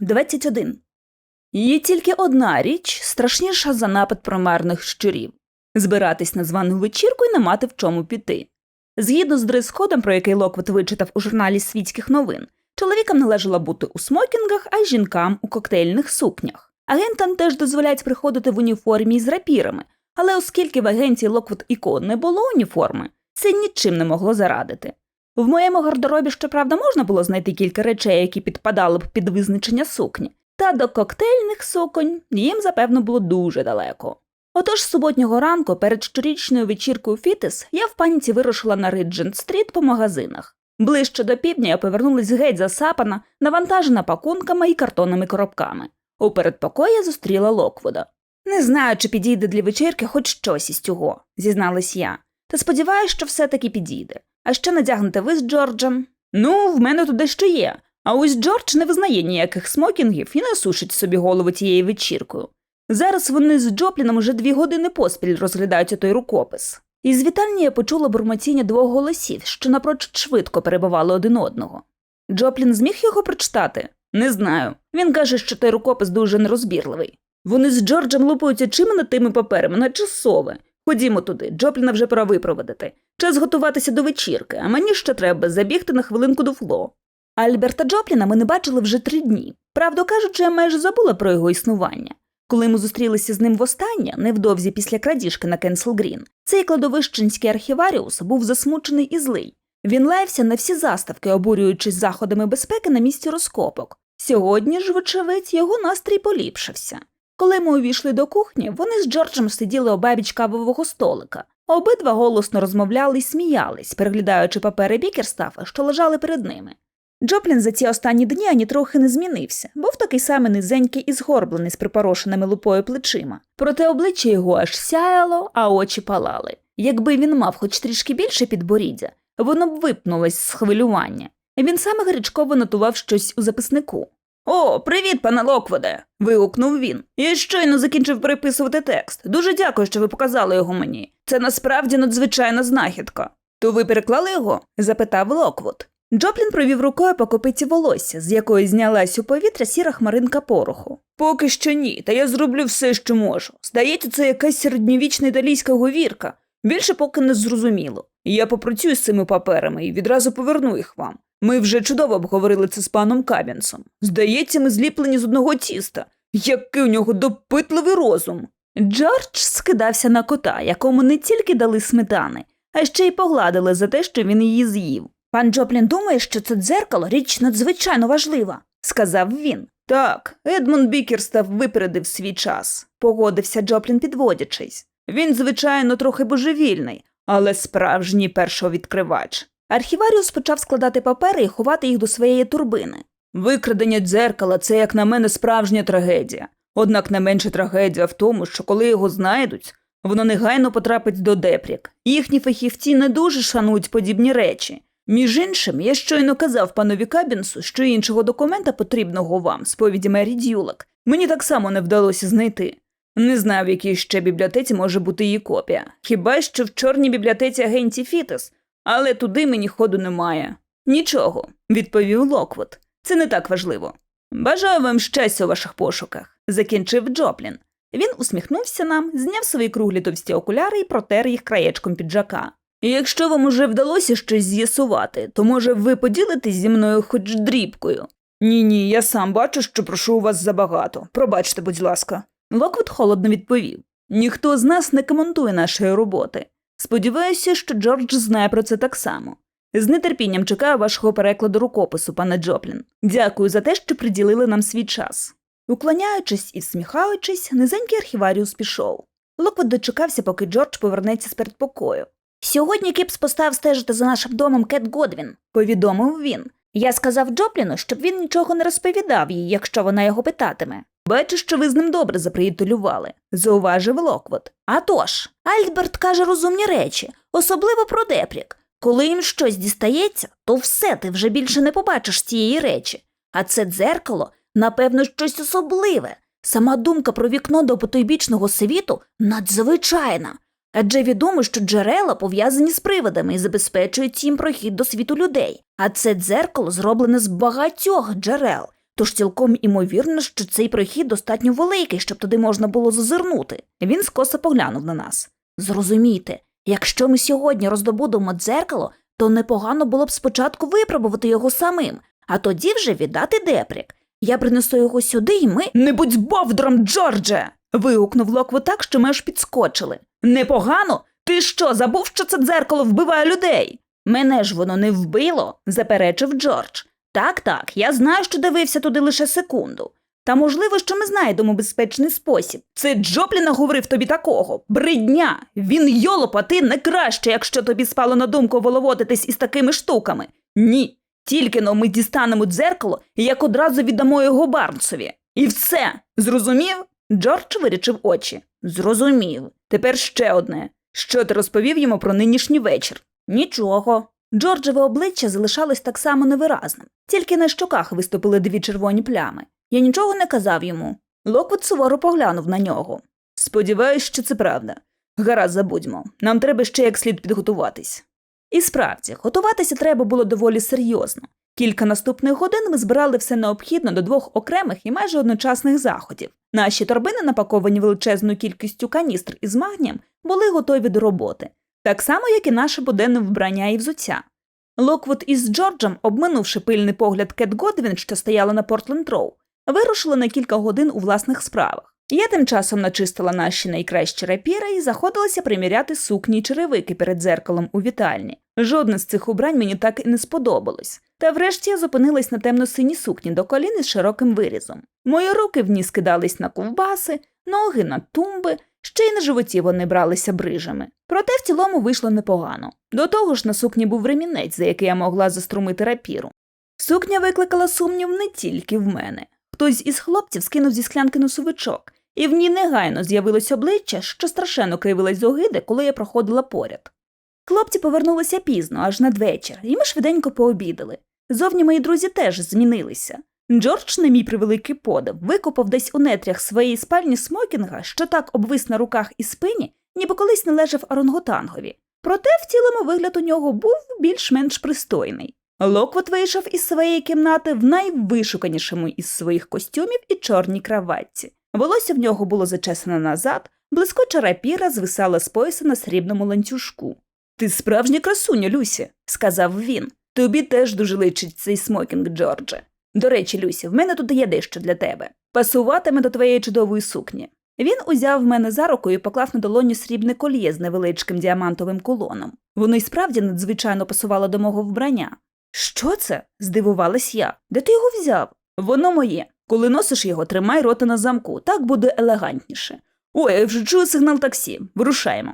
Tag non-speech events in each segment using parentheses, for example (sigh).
21. Є тільки одна річ, страшніша за напад промерних щурів збиратись на звану вечірку і не мати в чому піти. Згідно з дрес-кодом, про який Локвот вичитав у журналі світських новин, чоловікам належало бути у смокінгах, а жінкам у коктейльних сукнях. Агентам теж дозволяють приходити в уніформі з рапірами, але оскільки в агенції Локвот і Ко не було уніформи, це нічим не могло зарадити. В моєму гардеробі, щоправда, можна було знайти кілька речей, які підпадали б під визначення сукні, та до коктейльних суконь їм, запевно, було дуже далеко. Отож, суботнього ранку, перед щорічною вечіркою Фітис, я в паніці вирушила на Риджент стріт по магазинах. Ближче до півдня я повернулась геть засапана, навантажена пакунками і картонними коробками. У передпокої я зустріла Локвуда. Не знаю, чи підійде для вечірки хоч щось із цього, зізналась я. Та сподіваюся, що все-таки підійде. А що надягнете ви з Джорджем? Ну, в мене тут дещо є. А ось Джордж не визнає ніяких смокінгів і не сушить собі голову тією вечіркою. Зараз вони з Джопліном уже дві години поспіль розглядають той рукопис. Із вітальні я почула бурмотіння двох голосів, що напрочуд швидко перебивали один одного. Джоплін зміг його прочитати? Не знаю. Він каже, що той рукопис дуже нерозбірливий. Вони з Джорджем лупаються чими над тими паперами, наче сови. Ходімо туди, Джопліна вже пора випроводити. Час готуватися до вечірки, а мені ще треба забігти на хвилинку до Фло. Альберта Джопліна ми не бачили вже три дні. Правду кажучи, я майже забула про його існування. Коли ми зустрілися з ним востаннє, невдовзі після крадіжки на Кенсел Грін, цей кладовищенський архіваріус був засмучений і злий. Він лаявся на всі заставки, обурюючись заходами безпеки на місці розкопок. Сьогодні ж, вочевидь, його настрій поліпшився. Коли ми увійшли до кухні, вони з Джорджем сиділи обабіч кавового столика. Обидва голосно розмовляли й сміялись, переглядаючи папери Бікерстафа, що лежали перед ними. Джоплін за ці останні дні ані трохи не змінився, був такий самий низенький і згорблений з припорошеними лупою плечима. Проте обличчя його аж сяяло, а очі палали. Якби він мав хоч трішки більше підборіддя, воно б випнулось з хвилювання. Він саме гарячково нотував щось у записнику. О, привіт, пане Локводе. вигукнув він. Я щойно закінчив переписувати текст. Дуже дякую, що ви показали його мені. Це насправді надзвичайна знахідка. То ви переклали його? запитав Локвуд. Джоплін провів рукою по копиці волосся, з якої знялась у повітря сіра хмаринка пороху. Поки що ні, та я зроблю все, що можу. Здається, це якась середньовічна італійська говірка. Більше поки не зрозуміло. Я попрацюю з цими паперами і відразу поверну їх вам. Ми вже чудово обговорили це з паном Кабінсом. Здається, ми зліплені з одного тіста. Який у нього допитливий розум. Джордж скидався на кота, якому не тільки дали сметани, а ще й погладили за те, що він її з'їв. Пан Джоплін думає, що це дзеркало річ надзвичайно важлива, сказав він. Так, Едмунд Бікерстав випередив свій час, погодився Джоплін, підводячись. Він, звичайно, трохи божевільний, але справжній першовідкривач. Архіваріус почав складати папери і ховати їх до своєї турбини. Викрадення дзеркала це, як на мене, справжня трагедія. Однак не менша трагедія в тому, що коли його знайдуть, воно негайно потрапить до депрік. Їхні фахівці не дуже шанують подібні речі. Між іншим, я щойно казав панові Кабінсу, що іншого документа, потрібного вам, сповіді Мері Дюлак, мені так само не вдалося знайти. Не знаю, в якій ще бібліотеці може бути її копія. Хіба що в чорній бібліотеці агенції Фітес, але туди мені ходу немає. Нічого, відповів Локвуд. Це не так важливо. Бажаю вам щастя у ваших пошуках, закінчив Джоплін. Він усміхнувся нам, зняв свої круглі товсті окуляри і протер їх краєчком піджака. І якщо вам уже вдалося щось з'ясувати, то може ви поділитесь зі мною хоч дрібкою? Ні, ні, я сам бачу, що прошу у вас забагато. Пробачте, будь ласка. Локвуд холодно відповів. Ніхто з нас не коментує нашої роботи. Сподіваюся, що Джордж знає про це так само. З нетерпінням чекаю вашого перекладу рукопису, пане Джоплін. Дякую за те, що приділили нам свій час. Уклоняючись і всміхаючись, низенький архіваріус пішов. Локвуд дочекався, поки Джордж повернеться з передпокою. Сьогодні Кіпс постав стежити за нашим домом Кет Годвін, повідомив він. Я сказав Джопліну, щоб він нічого не розповідав їй, якщо вона його питатиме. Бачу, що ви з ним добре заприятелювали, зауважив Локвуд. А тож, Альберт каже розумні речі, особливо про Депрік. Коли їм щось дістається, то все ти вже більше не побачиш цієї речі. А це дзеркало, напевно, щось особливе. Сама думка про вікно до потойбічного світу надзвичайна. Адже відомо, що джерела пов'язані з привидами і забезпечують їм прохід до світу людей. А це дзеркало зроблене з багатьох джерел. Тож цілком імовірно, що цей прохід достатньо великий, щоб туди можна було зазирнути. Він скоса поглянув на нас. Зрозумійте, якщо ми сьогодні роздобудемо дзеркало, то непогано було б спочатку випробувати його самим, а тоді вже віддати депрік. Я принесу його сюди, і ми. Не будь бовдром, Джордже. вигукнув Локвуд так, що ми аж підскочили. Непогано? Ти що, забув, що це дзеркало вбиває людей? Мене ж воно не вбило, заперечив Джордж. Так, так, я знаю, що дивився туди лише секунду. Та можливо, що ми знайдемо безпечний спосіб. Це Джоплі наговорив тобі такого. Бридня! Він йолоп, а ти не краще, якщо тобі спало на думку воловодитись із такими штуками. Ні. Тільки но ми дістанемо дзеркало, як одразу віддамо його Барнсові. І все. Зрозумів? Джордж вирічив очі. Зрозумів. Тепер ще одне. Що ти розповів йому про нинішній вечір? Нічого. Джорджеве обличчя залишалось так само невиразним, тільки на щоках виступили дві червоні плями. Я нічого не казав йому. Локвуд суворо поглянув на нього. Сподіваюсь, що це правда. Гаразд забудьмо. Нам треба ще як слід підготуватись. І справді, готуватися треба було доволі серйозно. Кілька наступних годин ми збирали все необхідне до двох окремих і майже одночасних заходів. Наші торбини, напаковані величезною кількістю каністр із магнієм, були готові до роботи, так само, як і наше буденне вбрання і взуття. Локвуд із Джорджем, обминувши пильний погляд Кет Годвін, що стояла на Портленд Роу, вирушили на кілька годин у власних справах. Я тим часом начистила наші найкращі рапіри і заходилася приміряти сукні й черевики перед дзеркалом у вітальні. Жодне з цих убрань мені так і не сподобалось. Та врешті я зупинилась на темно-синій сукні до колін із широким вирізом. Мої руки в ній скидались на ковбаси, ноги на тумби, ще й на животі вони бралися брижами. Проте в цілому вийшло непогано. До того ж на сукні був ремінець, за який я могла заструмити рапіру. Сукня викликала сумнів не тільки в мене. Хтось із хлопців скинув зі склянки носовичок, і в ній негайно з'явилось обличчя, що страшенно кривилось з огиди, коли я проходила поряд. Хлопці повернулися пізно, аж надвечір, і ми швиденько пообідали. Зовні мої друзі теж змінилися. Джордж, на мій превеликий подив, викопав десь у нетрях своєї спальні смокінга, що так обвис на руках і спині, ніби колись належав оранготангові. Проте в цілому вигляд у нього був більш-менш пристойний. Локвот вийшов із своєї кімнати в найвишуканішому із своїх костюмів і чорній краватці. Волосся в нього було зачесане назад, блискуча рапіра звисала з пояса на срібному ланцюжку. Ти справжня красуня, Люсі, сказав він. Тобі теж дуже личить цей смокінг, Джордже. До речі, Люсі, в мене тут є дещо для тебе. Пасуватиме до твоєї чудової сукні. Він узяв мене за руку і поклав на долоню срібне кольє з невеличким діамантовим колоном. Воно й справді надзвичайно пасувало до мого вбрання. Що це? здивувалась я. Де ти його взяв? Воно моє. Коли носиш його, тримай рота на замку, так буде елегантніше. Ой, я вже чую сигнал таксі. Вирушаємо.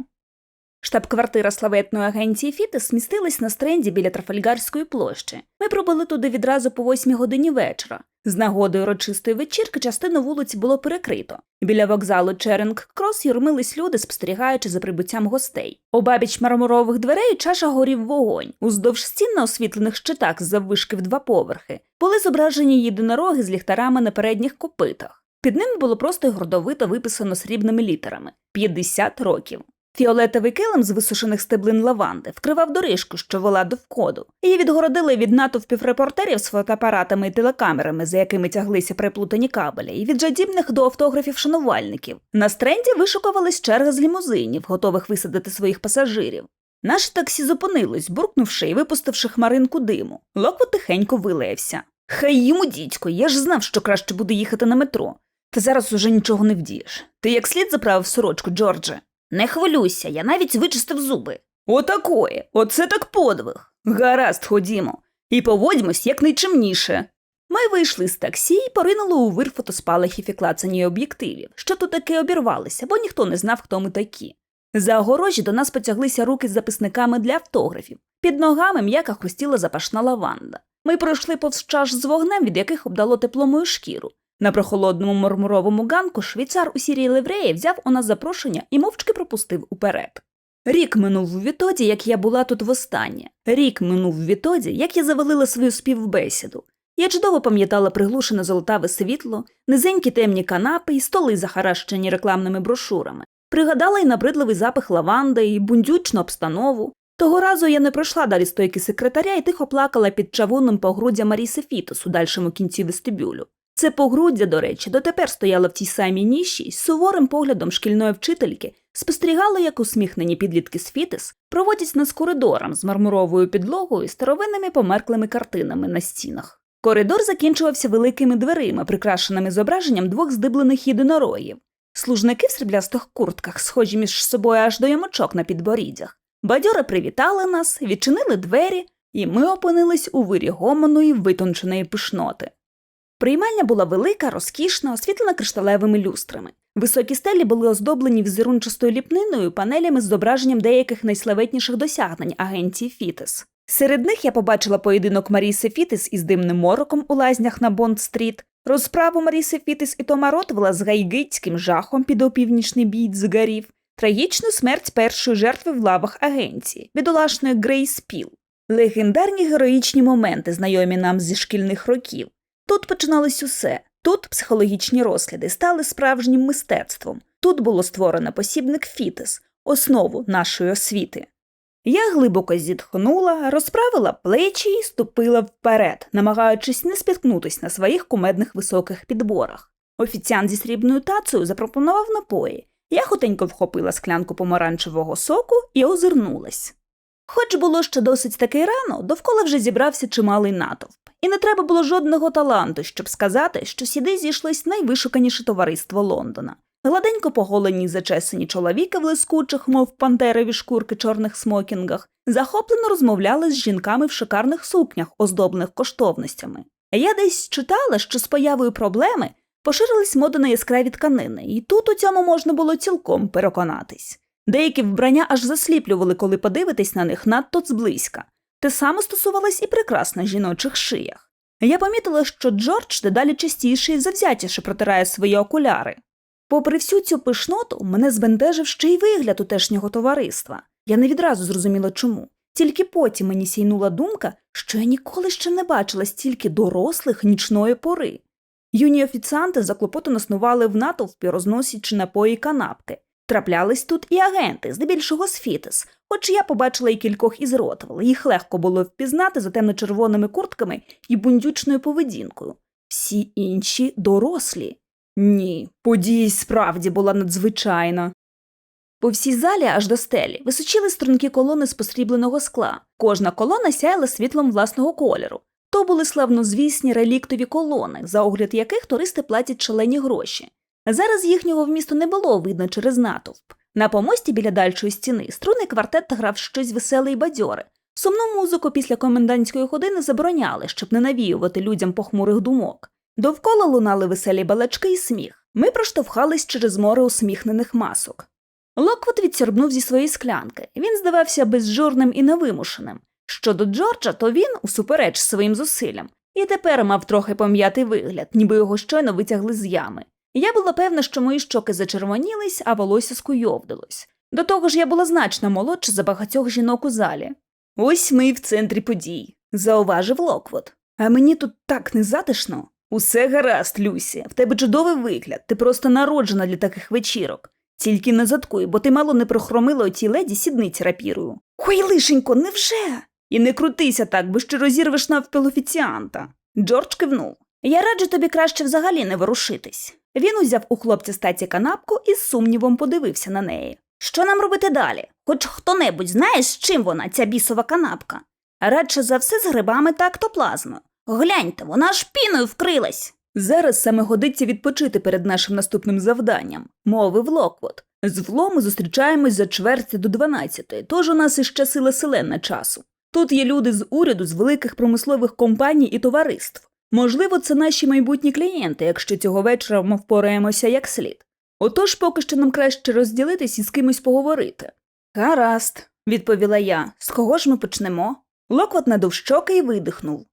Штаб-квартира славетної агенції Фітес змістилась на стренді біля Трафальгарської площі. Ми пробули туди відразу по восьмій годині вечора. З нагоди урочистої вечірки частину вулиці було перекрито. Біля вокзалу Черинг Крос юрмились люди, спостерігаючи за прибуттям гостей. Обабіч мармурових дверей чаша горів вогонь. Уздовж стін на освітлених щитах з заввишки в два поверхи були зображені єдинороги з ліхтарами на передніх копитах. Під ними було просто й гордовито виписано срібними літерами 50 років. Фіолетовий килим з висушених стеблин лаванди вкривав доріжку, що вела до входу. Її відгородили від натовпів репортерів з фотоапаратами і телекамерами, за якими тяглися приплутані кабелі, і від жадібних до автографів шанувальників. На стренді вишукувались черги з лімузинів, готових висадити своїх пасажирів. Наше таксі зупинилось, буркнувши і випустивши хмаринку диму. Локвот тихенько вилаявся. Хай йому, дідько, я ж знав, що краще буде їхати на метро. Та зараз уже нічого не вдієш. Ти як слід заправив сорочку, Джордже? Не хвилюйся, я навіть вичистив зуби. Отакої, оце так подвиг. Гаразд, ходімо. І поводьмось якнайчимніше. Ми вийшли з таксі і поринули у вир фотоспалахів і клацані об'єктивів, що тут таки обірвалися, бо ніхто не знав, хто ми такі. За огорожі до нас потяглися руки з записниками для автографів. Під ногами м'яка хрустіла запашна лаванда. Ми пройшли повз чаш з вогнем, від яких обдало тепло мою шкіру. На прохолодному мармуровому ганку швейцар у сірій левреї взяв у нас запрошення і мовчки пропустив уперед. Рік минув відтоді, як я була тут востаннє. Рік минув відтоді, як я завалила свою співбесіду. Я чудово пам'ятала приглушене золотаве світло, низенькі темні канапи і столи, захаращені рекламними брошурами. Пригадала й набридливий запах лаванди, і бундючну обстанову, Того разу я не пройшла далі стойки секретаря і тихо плакала під чавунним погруддя Маріси Фітос у дальшому кінці вестибюлю. Це погруддя, до речі, дотепер стояло в тій самій ніші, з суворим поглядом шкільної вчительки спостерігало, як усміхнені підлітки з Фітес проводять нас коридором з мармуровою підлогою і старовинними померклими картинами на стінах. Коридор закінчувався великими дверима, прикрашеними зображенням двох здиблених єдинорогів. Служники в сріблястих куртках, схожі між собою аж до ямочок на підборіддях. Бадьори привітали нас, відчинили двері, і ми опинились у вирі гомону витонченої пишноти. Приймальня була велика, розкішна, освітлена кришталевими люстрами. Високі стелі були оздоблені візерунчастою ліпниною, панелями з зображенням деяких найславетніших досягнень агенції Фітес. Серед них я побачила поєдинок Маріси Фітес із димним мороком у лазнях на Бонд-стріт, розправу Маріси Фітес і Тома Ротвела з гайгицьким жахом під опівнічний бій дзигарів, трагічну смерть першої жертви в лавах агенції, бідолашної Грейс Піл, легендарні героїчні моменти, знайомі нам зі шкільних років. Тут починалось усе. Тут психологічні розгляди стали справжнім мистецтвом. Тут було створено посібник Фітес, основу нашої освіти. Я глибоко зітхнула, розправила плечі і ступила вперед, намагаючись не спіткнутись на своїх кумедних високих підборах. Офіціант зі срібною тацею запропонував напої. Я хутенько вхопила склянку помаранчевого соку і озирнулась. Хоч було ще досить таки рано, довкола вже зібрався чималий натовп, і не треба було жодного таланту, щоб сказати, що сюди зійшлось найвишуканіше товариство Лондона. Гладенько поголені й зачесані чоловіки в лискучих, мов пантерові шкурки чорних смокінгах, захоплено розмовляли з жінками в шикарних сукнях, оздоблених коштовностями. Я десь читала, що з появою проблеми поширились моди на яскраві тканини, і тут у цьому можна було цілком переконатись. Деякі вбрання аж засліплювали, коли подивитись на них надто зблизька. Те саме стосувалось і прикрас на жіночих шиях. Я помітила, що Джордж дедалі частіше і завзятіше протирає свої окуляри. Попри всю цю пишноту, мене збентежив ще й вигляд утешнього товариства. Я не відразу зрозуміла чому. Тільки потім мені сійнула думка, що я ніколи ще не бачила стільки дорослих нічної пори. Юні офіціанти заклопотано снували в натовпі, розносячи напої канапки. Траплялись тут і агенти, здебільшого з Фітес, хоч я побачила і кількох із Ротвелл. Їх легко було впізнати за темно-червоними куртками і бундючною поведінкою. Всі інші дорослі. Ні, подія справді була надзвичайна. По всій залі аж до стелі височили струнки колони з посрібленого скла. Кожна колона сяяла світлом власного кольору. То були славнозвісні реліктові колони, за огляд яких туристи платять шалені гроші. Зараз їхнього вмісту не було видно через натовп. На помості біля дальшої стіни струнний квартет грав щось веселе й бадьоре. Сумну музику після комендантської години забороняли, щоб не навіювати людям похмурих думок. Довкола лунали веселі балачки і сміх. Ми проштовхались через море усміхнених масок. Локвот відсорбнув зі своєї склянки. Він здавався безжурним і невимушеним. Щодо Джорджа, то він, усупереч своїм зусиллям, і тепер мав трохи пом'ятий вигляд, ніби його щойно витягли з ями. Я була певна, що мої щоки зачервонілись, а волосся скуйовдилось. До того ж, я була значно молодша за багатьох жінок у залі. Ось ми і в центрі подій, зауважив Локвот. А мені тут так незатишно. Усе гаразд, Люсі, в тебе чудовий вигляд, ти просто народжена для таких вечірок. Тільки не заткуй, бо ти мало не прохромила отій леді сідниці рапірою. Хой лишенько, невже? І не крутися так, бо ще розірвеш навпіл офіціанта. Джордж кивнув. Я раджу тобі краще взагалі не ворушитись. Він узяв у хлопця статі канапку і з сумнівом подивився на неї. Що нам робити далі? Хоч хто небудь знає, з чим вона, ця бісова канапка? Радше за все з грибами та актоплазмою. Гляньте, вона аж піною вкрилась. Зараз саме годиться відпочити перед нашим наступним завданням, мовив Локвот. З влому зустрічаємось за чверть до дванадцятої, тож у нас іще сила селена часу. Тут є люди з уряду, з великих промислових компаній і товариств. Можливо, це наші майбутні клієнти, якщо цього вечора ми впораємося як слід. Отож, поки що нам краще розділитись і з кимось поговорити. Гаразд, відповіла я. З кого ж ми почнемо? Локвот надув щоки і видихнув.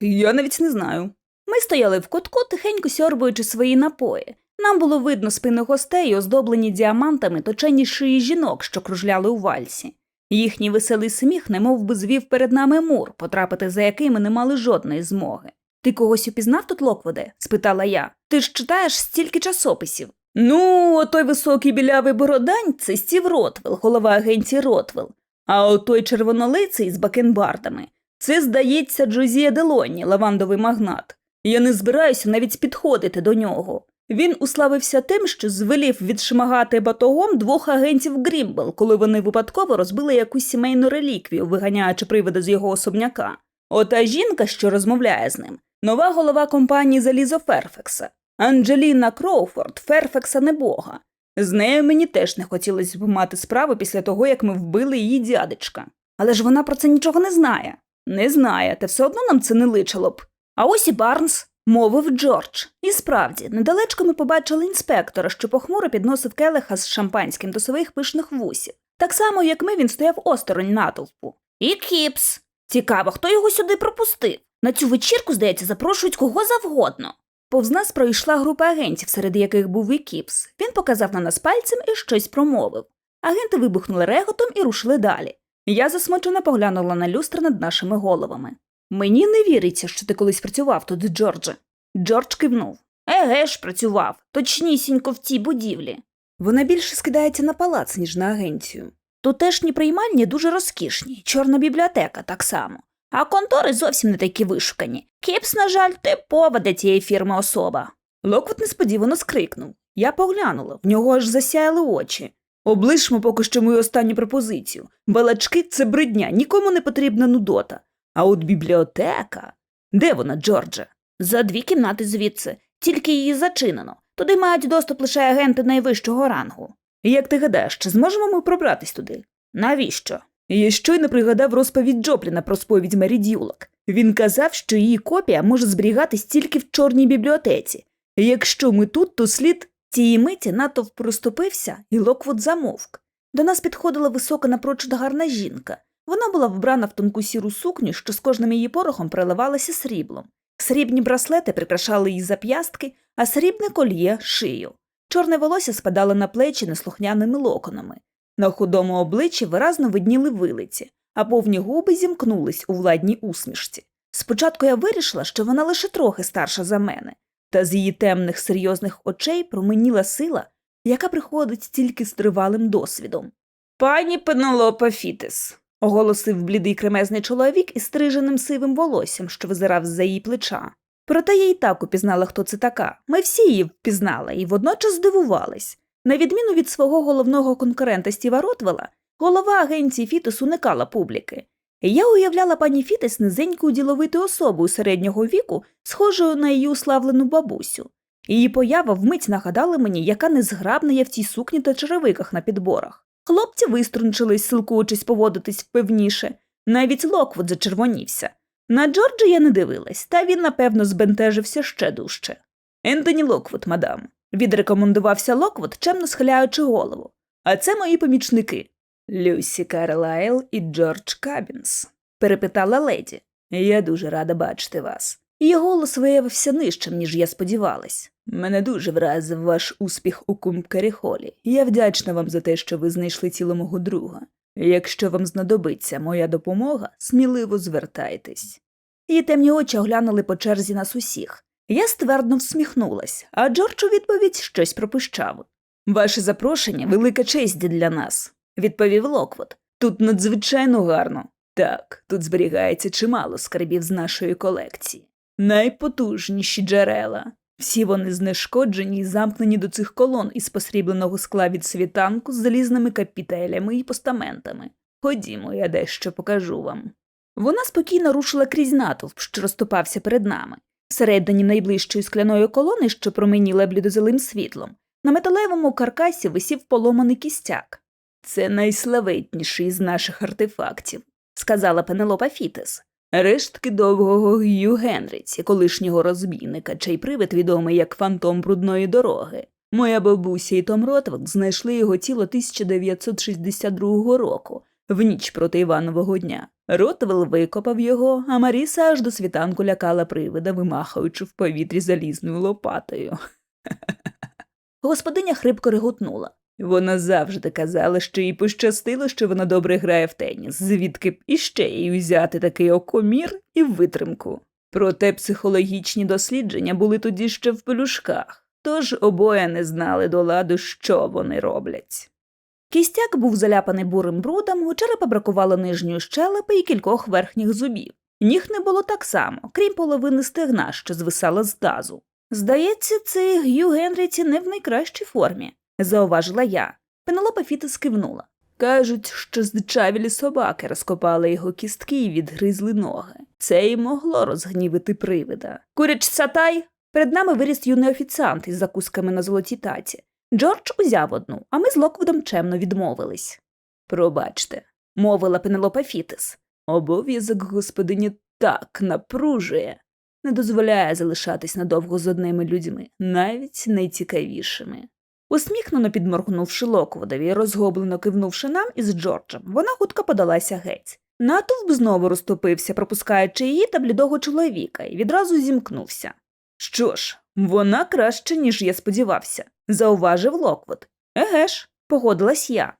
Я навіть не знаю. Ми стояли в кутку, тихенько сьорбуючи свої напої. Нам було видно спини гостей, оздоблені діамантами точені шиї жінок, що кружляли у вальсі. Їхній веселий сміх немов би звів перед нами мур, потрапити за який ми не мали жодної змоги. Ти когось упізнав тут Локводе? спитала я. Ти ж читаєш стільки часописів. Ну, отой високий білявий бородань це Стів Ротвелл, голова агенції Ротвелл. А от той червонолиций з бакенбардами це, здається, Джозія Делоні, лавандовий магнат. Я не збираюся навіть підходити до нього. Він уславився тим, що звелів відшмагати батогом двох агентів Грімбл, коли вони випадково розбили якусь сімейну реліквію, виганяючи привида з його особняка. Ота жінка, що розмовляє з ним, нова голова компанії Залізо Ферфекса. Анджеліна Кроуфорд, Ферфекса небога. З нею мені теж не хотілося б мати справу після того, як ми вбили її дядечка. Але ж вона про це нічого не знає. Не знає, та все одно нам це не личило б. А ось і Барнс, мовив Джордж. І справді, недалечко ми побачили інспектора, що похмуро підносив келиха з шампанським до своїх пишних вусів. Так само, як ми, він стояв осторонь натовпу. І Кіпс. Цікаво, хто його сюди пропустив. На цю вечірку, здається, запрошують кого завгодно. Повз нас пройшла група агентів, серед яких був і Кіпс. Він показав на нас пальцем і щось промовив. Агенти вибухнули реготом і рушили далі. Я засмучено поглянула на люстри над нашими головами. Мені не віриться, що ти колись працював тут, Джордже. Джордж кивнув. Еге ж, працював, точнісінько в цій будівлі. Вона більше скидається на палац, ніж на агенцію. Тутешні приймальні дуже розкішні, чорна бібліотека так само. А контори зовсім не такі вишукані. Кіпс, на жаль, типова для цієї фірми особа. Локвот несподівано скрикнув. Я поглянула, в нього аж засяяли очі. Облишмо поки що мою останню пропозицію. Балачки це бридня, нікому не потрібна нудота. А от бібліотека. Де вона, Джордже? За дві кімнати звідси, тільки її зачинено. Туди мають доступ лише агенти найвищого рангу. Як ти гадаєш, чи зможемо ми пробратись туди? Навіщо? Я щойно пригадав розповідь Джопліна про сповідь Мері Дюлок. Він казав, що її копія може зберігатись тільки в чорній бібліотеці. Якщо ми тут, то слід цієї миті натовп проступився, і Локвуд замовк. До нас підходила висока напрочуд гарна жінка. Вона була вбрана в тонку сіру сукню, що з кожним її порохом переливалася сріблом. Срібні браслети прикрашали її зап'ястки, а срібне кольє шию. Чорне волосся спадало на плечі неслухняними локонами. На худому обличчі виразно видніли вилиці, а повні губи зімкнулись у владній усмішці. Спочатку я вирішила, що вона лише трохи старша за мене, та з її темних серйозних очей променіла сила, яка приходить тільки з тривалим досвідом. Пані Пенелопа Фітес, оголосив блідий кремезний чоловік із стриженим сивим волоссям, що визирав з-за її плеча. Проте я і так упізнала, хто це така. Ми всі її впізнали і водночас здивувались. На відміну від свого головного конкурента Стіва Ротвела, голова агенції Фітес уникала публіки. Я уявляла пані Фітес низенькою діловитою особою середнього віку, схожою на її уславлену бабусю. Її поява вмить нагадала мені, яка незграбна я в цій сукні та черевиках на підборах. Хлопці виструнчились, силкуючись поводитись певніше. Навіть Локвуд зачервонівся. На Джорджа я не дивилась, та він, напевно, збентежився ще дужче. Ентоні Локвуд, мадам, відрекомендувався Локвуд, чемно схиляючи голову. А це мої помічники Люсі Карлайл і Джордж Кабінс, перепитала леді. Я дуже рада бачити вас. Її голос виявився нижчим, ніж я сподівалась. Мене дуже вразив ваш успіх у Кумкаріхолі. Я вдячна вам за те, що ви знайшли тіло мого друга. Якщо вам знадобиться моя допомога, сміливо звертайтесь. Її темні очі оглянули по черзі нас усіх. Я ствердно всміхнулась, а Джордж у відповідь щось пропищав. Ваше запрошення велика честь для нас, відповів Локвуд. Тут надзвичайно гарно. Так, тут зберігається чимало скарбів з нашої колекції. Найпотужніші джерела. Всі вони знешкоджені і замкнені до цих колон із посрібленого скла від світанку з залізними капітелями і постаментами. Ходімо, я дещо покажу вам. Вона спокійно рушила крізь натовп, що розступався перед нами. Всередині найближчої скляної колони, що променіла блідозелим світлом, на металевому каркасі висів поломаний кістяк. Це найславетніший з наших артефактів, сказала Пенелопа Фітес. Рештки довгого Г'ю Генріці, колишнього розбійника, чий привид відомий як фантом брудної дороги. Моя бабуся і Том Ротвелд знайшли його тіло 1962 року, в ніч проти Іванового дня. Ротвелл викопав його, а Маріса аж до світанку лякала привида, вимахаючи в повітрі залізною лопатою. (laughs) Господиня хрипко реготнула. Вона завжди казала, що їй пощастило, що вона добре грає в теніс, звідки б іще їй взяти такий окомір і витримку. Проте психологічні дослідження були тоді ще в пелюшках, тож обоє не знали до ладу, що вони роблять. Кістяк був заляпаний бурим брудом, у черепа бракувало нижньої щелепи і кількох верхніх зубів. Ніг не було так само, крім половини стегна, що звисала з тазу. Здається, цей Г'ю Генріті не в найкращій формі, зауважила я. Пенелопа Фітес кивнула. Кажуть, що здичавілі собаки розкопали його кістки і відгризли ноги. Це й могло розгнівити привида. Куряч сатай! Перед нами виріс юний офіціант із закусками на золотій таці. Джордж узяв одну, а ми з Локвудом чемно відмовились. Пробачте, мовила Пенелопа Фітес. Обов'язок господині так напружує, не дозволяє залишатись надовго з одними людьми, навіть найцікавішими. Усміхнено підморгнувши Локвудові і розгублено кивнувши нам із Джорджем, вона хутко подалася геть. Натовп знову розтопився, пропускаючи її та блідого чоловіка, і відразу зімкнувся. Що ж, вона краще, ніж я сподівався, зауважив Локвуд. Еге ж, погодилась я.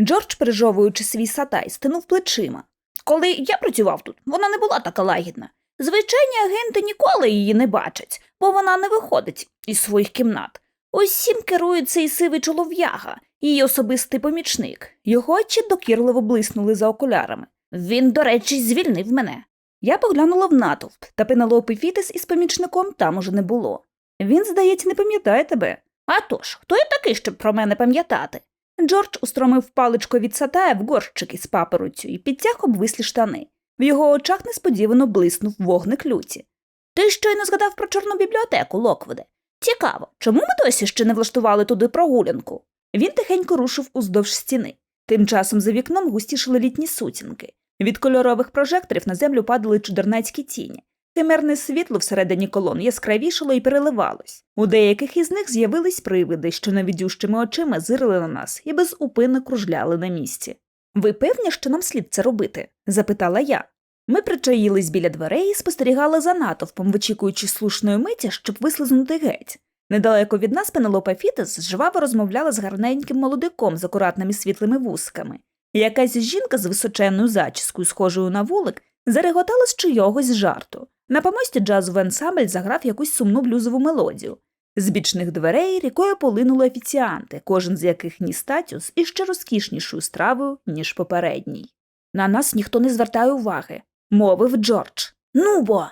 Джордж, пережовуючи свій сатай, стинув плечима. Коли я працював тут, вона не була така лагідна. Звичайні агенти ніколи її не бачать, бо вона не виходить із своїх кімнат. Усім керує цей сивий чолов'яга, її особистий помічник. Його очі докірливо блиснули за окулярами. Він, до речі, звільнив мене. Я поглянула в натовп, та Пенелопи Фітес із помічником там уже не було. Він, здається, не пам'ятає тебе. А тож, хто я такий, щоб про мене пам'ятати? Джордж устромив паличко від сатая в горщик із паперуцю і підтяг обвислі штани. В його очах несподівано блиснув вогник люті. Ти щойно згадав про чорну бібліотеку, Локвуде. Цікаво, чому ми досі ще не влаштували туди прогулянку? Він тихенько рушив уздовж стіни. Тим часом за вікном густішили літні сутінки. Від кольорових прожекторів на землю падали чудернацькі тіні. Химерне світло всередині колон яскравішало і переливалось. У деяких із них з'явились привиди, що навідющими очима зирили на нас і без упини кружляли на місці. Ви певні, що нам слід це робити? запитала я. Ми причаїлись біля дверей і спостерігали за натовпом, вичікуючи слушної миті, щоб вислизнути геть. Недалеко від нас Пенелопа Фітес жваво розмовляла з гарненьким молодиком з акуратними світлими вузками. Якась жінка з височенною зачіскою, схожою на вулик, зареготала з чийогось жарту. На помості джазовий ансамбль заграв якусь сумну блюзову мелодію. З бічних дверей рікою полинули офіціанти, кожен з яких ніс статю з іще розкішнішою стравою, ніж попередній. На нас ніхто не звертає уваги, мовив Джордж. Ну бо.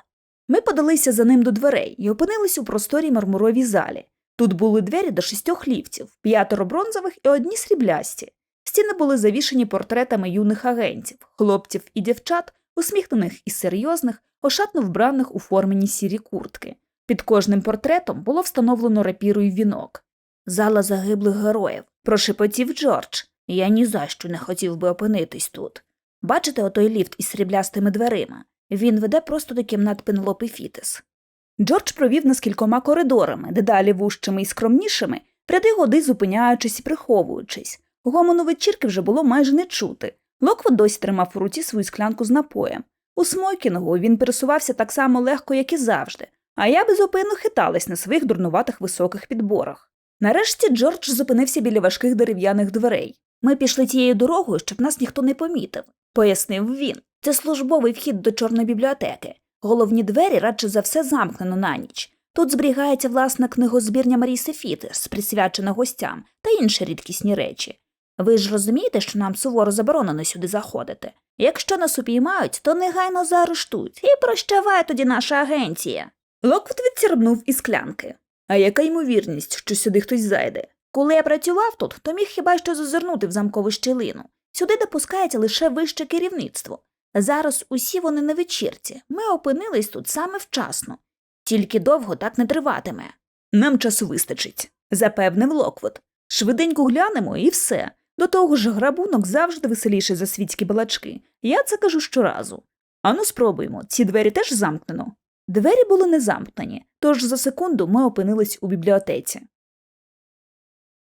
Ми подалися за ним до дверей і опинились у просторій мармуровій залі. Тут були двері до шістьох ліфтів, п'ятеро бронзових і одні сріблясті. Стіни були завішені портретами юних агентів, хлопців і дівчат, усміхнених і серйозних, ошатно вбраних у формені сірі куртки. Під кожним портретом було встановлено рапірою вінок. Зала загиблих героїв, прошепотів Джордж. Я ні за що не хотів би опинитись тут. Бачите отой ліфт із сріблястими дверима? Він веде просто до кімнат Пенелопи Фітес. Джордж провів нас кількома коридорами, дедалі вужчими і скромнішими, пряди годи зупиняючись і приховуючись. Гомону вечірки вже було майже не чути. Локвуд досі тримав у руці свою склянку з напоєм. У смокінгу він пересувався так само легко, як і завжди, а я безупинно хиталась на своїх дурнуватих високих підборах. Нарешті Джордж зупинився біля важких дерев'яних дверей. Ми пішли тією дорогою, щоб нас ніхто не помітив, пояснив він. Це службовий вхід до чорної бібліотеки. Головні двері радше за все замкнено на ніч. Тут зберігається власна книгозбірня Маріси Фітес, присвячена гостям та інші рідкісні речі. Ви ж розумієте, що нам суворо заборонено сюди заходити. Якщо нас упіймають, то негайно заарештують. І прощавай тоді наша агенція. Локвуд відсірбнув із склянки. А яка ймовірність, що сюди хтось зайде? Коли я працював тут, то міг хіба що зазирнути в замкову щілину. Сюди допускається лише вище керівництво. Зараз усі вони на вечірці. Ми опинились тут саме вчасно. Тільки довго так не триватиме. Нам часу вистачить, запевнив Локвуд. Швиденько глянемо і все. До того ж, грабунок завжди веселіший за світські балачки. Я це кажу щоразу. Ану, спробуємо, ці двері теж замкнено. Двері були не замкнені, тож за секунду ми опинились у бібліотеці.